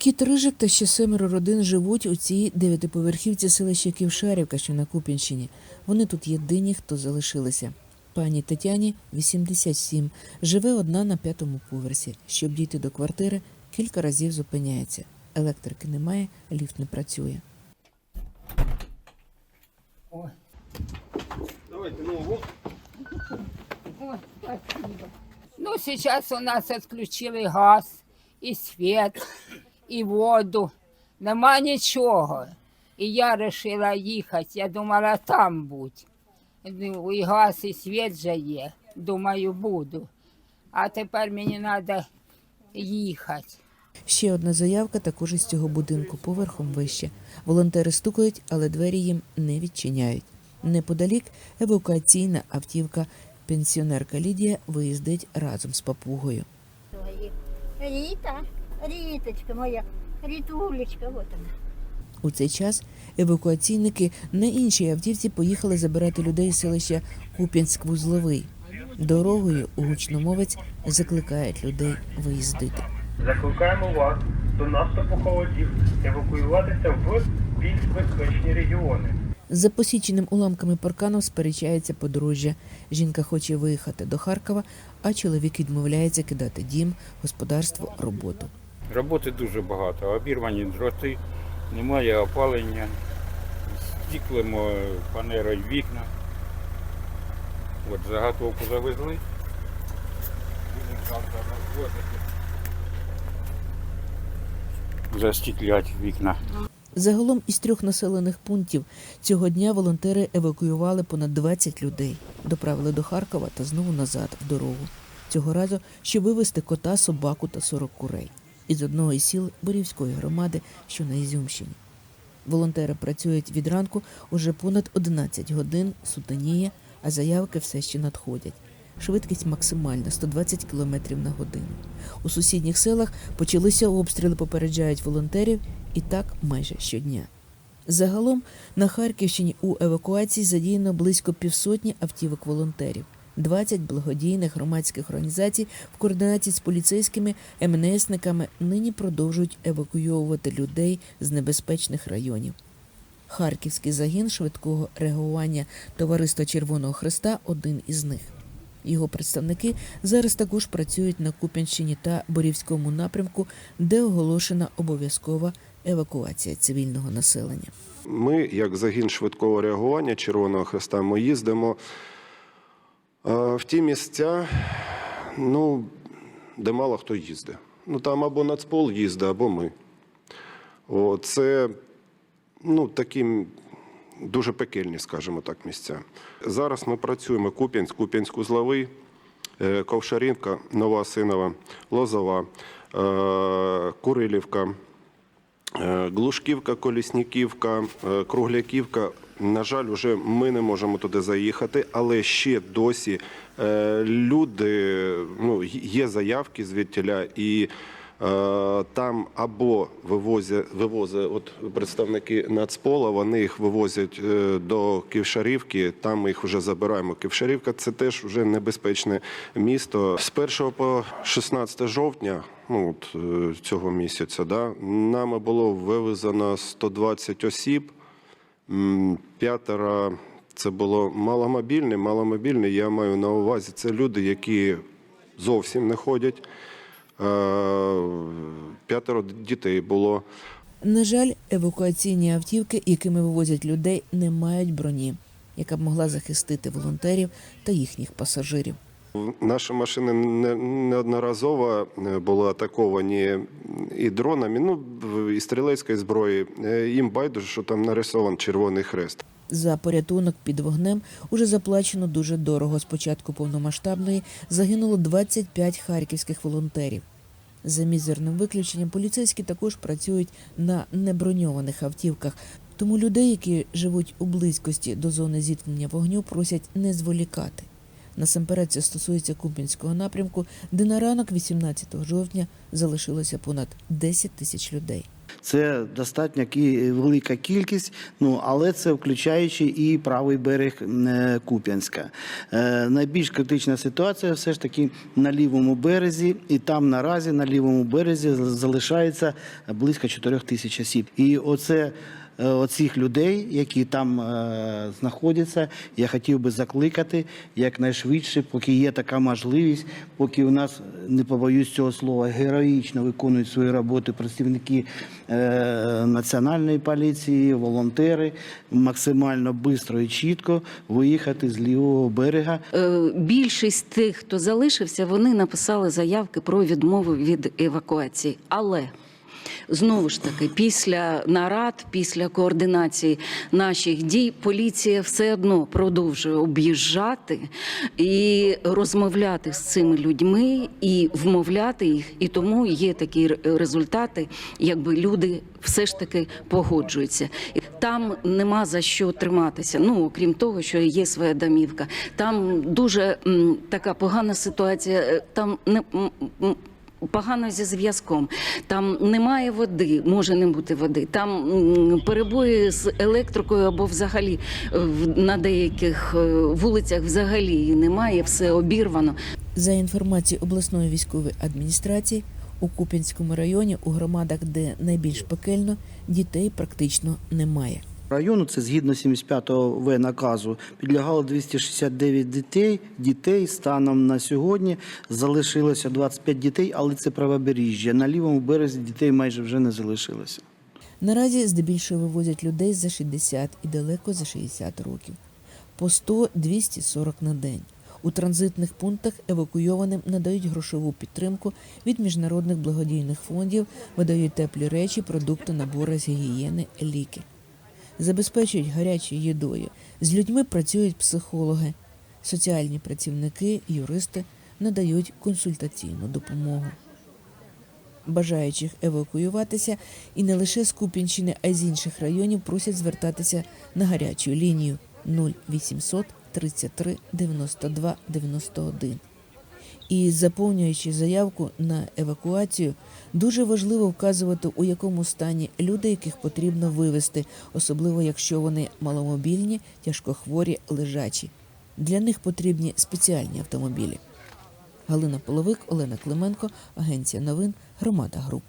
Кіт Рижик та ще семеро родин живуть у цій дев'ятиповерхівці селища Ківшарівка, що на Куп'янщині. Вони тут єдині, хто залишилися. Пані Тетяні 87, живе одна на п'ятому поверсі. Щоб дійти до квартири, кілька разів зупиняється. Електрики немає, ліфт не працює. Ой, Давайте, ну, вот. ой, спасибо. Ну, сейчас у нас отключили газ, і світ, і воду. Нема нічого. І я вирішила їхати. Я думала там бути. Ну, і газ, і світ же є. Думаю, буду. А тепер мені треба їхати. Ще одна заявка також із цього будинку, поверхом вище. Волонтери стукають, але двері їм не відчиняють. Неподалік евакуаційна автівка. Пенсіонерка Лідія виїздить разом з папугою. твоих. Рита, Риточка моя, Ритулечка, вот она. У цей час евакуаційники на іншій автівці поїхали забирати людей з селища Куп'янськ-Вузловий. Дорогою гучномовець закликають людей виїздити. Закликаємо вас до наступу холодів евакуюватися в більш безпечні регіони. За посіченим уламками паркану сперечається подружжя. Жінка хоче виїхати до Харкова, а чоловік відмовляється кидати дім, господарство, роботу. Роботи дуже багато, обірвані дроти, немає опалення, стіклимо фанерою вікна. От заготовку завезли. Будемо завтра розвозити. Застіклять вікна. Загалом із трьох населених пунктів цього дня волонтери евакуювали понад 20 людей, доправили до Харкова та знову назад в дорогу. Цього разу, щоб вивезти кота, собаку та 40 курей із одного із сіл Борівської громади, що на Ізюмщині. Волонтери працюють від ранку уже понад 11 годин, сутеніє, а заявки все ще надходять. Швидкість максимальна 120 км на годину. У сусідніх селах почалися обстріли, попереджають волонтерів, і так майже щодня. Загалом на Харківщині у евакуації задіяно близько півсотні автівок волонтерів. 20 благодійних громадських організацій в координації з поліцейськими МНСниками нині продовжують евакуйовувати людей з небезпечних районів. Харківський загін швидкого реагування Товариства Червоного Христа один із них. Його представники зараз також працюють на Куп'янщині та Борівському напрямку, де оголошена обов'язкова евакуація цивільного населення. Ми, як загін швидкого реагування Червоного Хреста, ми їздимо в ті місця, ну, де мало хто їздить. Ну там або Нацпол їздить, або ми. О, це ну, такі дуже пекельні, скажімо так, місця. Зараз ми працюємо Куп'янськ, Куп'янськ-Узловий, е, Ковшарівка, Нова Синова, Лозова, е, Курилівка. Е, Глушківка, Колісніківка, е, Кругляківка. На жаль, вже ми не можемо туди заїхати, але ще досі е, люди, ну, є заявки звідтіля, і е, там або вивозять, вивозять от представники Нацпола, вони їх вивозять е, до Ківшарівки, там ми їх вже забираємо. Ківшарівка це теж вже небезпечне місто. З 1 по 16 жовтня ну, от, е, цього місяця, да, нами було вивезено 120 осіб, п'ятеро це було маломобільне. Маломобільне, я маю на увазі, це люди, які зовсім не ходять. Е, П'ятеро дітей було. На жаль, евакуаційні автівки, якими вивозять людей, не мають броні, яка б могла захистити волонтерів та їхніх пасажирів. Наші машини неодноразово е, були атаковані і дронами, ну і стрілецької зброї. Е, Їм байдуже, що там нарисований Червоний Хрест. За порятунок під вогнем уже заплачено дуже дорого. З початку повномасштабної загинуло 25 харківських волонтерів. За мізерним виключенням поліцейські також працюють на неброньованих автівках. Тому людей, які живуть у близькості до зони зіткнення вогню, просять не зволікати. Насамперед це стосується Купінського напрямку, де на ранок 18 жовтня залишилося понад 10 тисяч людей. Це достатньо кі- велика кількість, ну але це включаючи і правий берег е, Куп'янська. Е, Найбільш критична ситуація все ж таки на лівому березі, і там наразі на лівому березі залишається близько 4 тисяч осіб. І оце оцих людей, які там е, знаходяться, я хотів би закликати якнайшвидше, поки є така можливість, поки у нас не побоюсь цього слова, героїчно виконують свої роботи працівники е, національної поліції, волонтери, максимально швидко і чітко виїхати з лівого берега. Е, Більшість тих, хто залишився, вони написали заявки про відмову від евакуації. Але знову ж таки, після нарад, після координації наших дій, поліція все одно продовжує об'їжджати і розмовляти з цими людьми і вмовляти їх. І тому є такі результати, якби люди все ж таки погоджуються. Там нема за що триматися. Ну окрім того, що є своя домівка. Там дуже м, така погана ситуація. е, Там не м, Погано зі зв'язком, там немає води, може не бути води. Там перебої з електрикою або взагалі е, на деяких е, вулицях взагалі немає, все обірвано. За інформацією обласної військової адміністрації, у Куп'янському районі у громадах, де найбільш пекельно, дітей практично немає. Району це згідно 75-го В наказу підлягало 269 дітей. Дітей станом на сьогодні залишилося 25 дітей, але це правобережжя. На лівому березі дітей майже вже не залишилося. Наразі здебільшого вивозять людей за 60 і далеко за 60 років. По 100-240 на день. У транзитних пунктах евакуйованим надають грошову підтримку від міжнародних благодійних фондів, видають теплі речі, продукти, набори з гігієни, ліки. Забезпечують гарячою їдою. З людьми працюють психологи, соціальні працівники, юристи надають консультаційну допомогу. Бажаючих евакуюватися і не лише з Куп'янщини, а й з інших районів просять звертатися на гарячу лінію 0800 33 92 91. І заповнюючи заявку на евакуацію, дуже важливо вказувати, у якому стані люди, яких потрібно вивезти, особливо якщо вони маломобільні, тяжкохворі, лежачі. Для них потрібні спеціальні автомобілі. Галина Половик, Олена Клименко, Агенція новин, Громада Груп.